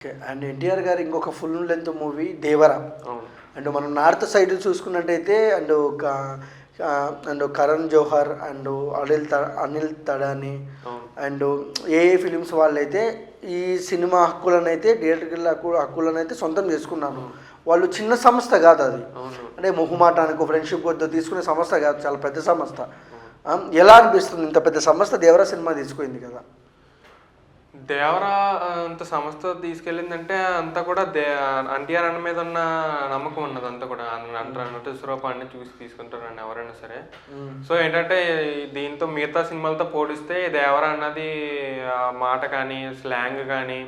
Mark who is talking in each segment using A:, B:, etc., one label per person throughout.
A: Okay and NTR గారి ఇంకొక full length movie Devara. And మనం నార్త్ సైడ్ చూసుకున్నట్టయితే and and Karan Johar and Anil త Anil Thadani and A A films వాళ్ళైతే ఈ సినిమా హక్కులను అయితే థియేటర్ హక్కు హక్కులను అయితే సొంతం చేసుకున్నారు. వాళ్ళు చిన్న సంస్థ కాదు అది. అంటే మొహమాటానికి ఫ్రెండ్షిప్ వద్ద తీసుకునే సంస్థ కాదు చాలా పెద్ద సంస్థ. ఆ, ఎలా అనిపిస్తుంది ఇంత పెద్ద సంస్థ దేవరా సినిమా తీసుకుంది కదా?
B: దేవరా అంత సంస్థ తీసుకెళ్ళిందంటే అంతా కూడా దే ఎన్టీఆర్ అన్న మీద ఉన్న నమ్మకం ఉన్నది అంతా కూడా. అంటారు నటేశ్వరరావు అన్ని చూసి తీసుకుంటారండి ఎవరైనా సరే. సో ఏంటంటే దీంతో మిగతా సినిమాలతో పోలిస్తే దేవరా అన్నది ఆ మాట కానీ స్లాంగ్ కానీ.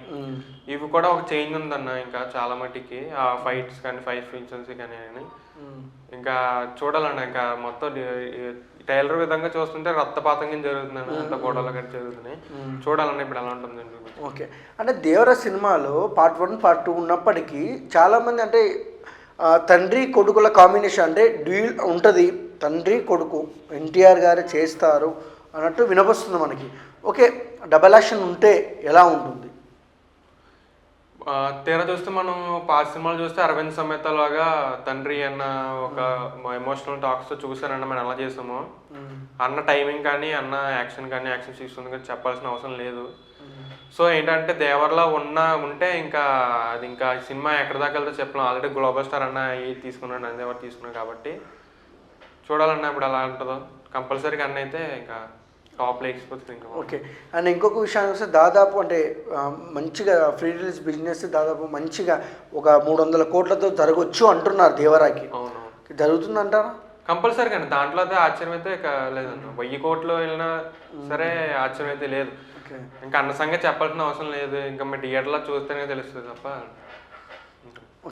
B: ఇవి కూడా ఒక చేంజ్ ఉందన్న ఇంకా చాలా మటుకి. ఆ ఫైట్స్ కానీ ఫైట్ ఫీచర్స్ కానీ. ఇంకా చూడాలన్న ఇంకా మొత్తం టైలర్ విధంగా చూస్తుంటే రక్తపాతంగా జరుగుతుందండి అంత గొడవలు కానీ జరుగుతున్నాయి. చూడాలన్న ఇప్పుడు ఎలా ఉంటుందండి
A: ఓకే. అంటే దేవర సినిమాలో పార్ట్ వన్ పార్ట్ టూ ఉన్నప్పటికీ చాలామంది అంటే తండ్రి కొడుకుల కాంబినేషన్ అంటే డ్యూల్ ఉంటుంది. తండ్రి కొడుకు ఎన్టీఆర్ గారు చేస్తారు అన్నట్టు వినపస్తుంది మనకి. ఓకే డబల్ యాక్షన్ ఉంటే ఎలా ఉంటుంది?
B: తీరా చూస్తే మనం పాత సినిమాలు చూస్తే అరవింద్ సమేత లాగా తండ్రి అన్న ఒక ఎమోషనల్ టాక్స్తో చూసారన్న మనం ఎలా చేసామో. అన్న టైమింగ్ కానీ అన్న యాక్షన్ కానీ యాక్షన్ సీక్వెన్స్ కానీ చెప్పాల్సిన అవసరం లేదు. సో ఏంటంటే దేవర్లా ఉన్న ఉంటే ఇంకా అది ఇంకా సినిమా ఎక్కడి దాకా వెళ్తే చెప్పలేం. ఆల్రెడీ గ్లోబల్ స్టార్ అన్న తీసుకున్నాడు నందేవర్ తీసుకున్నాడు కాబట్టి చూడాలన్నా ఇప్పుడు ఎలా ఉంటుందో. కంపల్సరీగా అన్న అయితే ఇంకా టాప్లో ఇంకా
A: ఓకే. అండ్ ఇంకొక విషయానికి వస్తే దాదాపు అంటే మంచిగా ఫ్రీ రిలీజ్ బిజినెస్ దాదాపు మంచిగా ఒక మూడు వందల కోట్లతో జరగవచ్చు అంటున్నారు దేవరాకి.
B: అవునవును.
A: జరుగుతుందంటారా?
B: కంపల్సరీ కానీ దాంట్లో అయితే ఆశ్చర్యం అయితే లేదన్న వెయ్యి కోట్లు వెళ్ళినా సరే ఆశ్చర్యం అయితే లేదు. ఇంకా అన్న సంగతి చెప్పాల్సిన అవసరం లేదు. ఇంకా మీ థియేటర్లో చూస్తేనే తెలుస్తుంది తప్ప.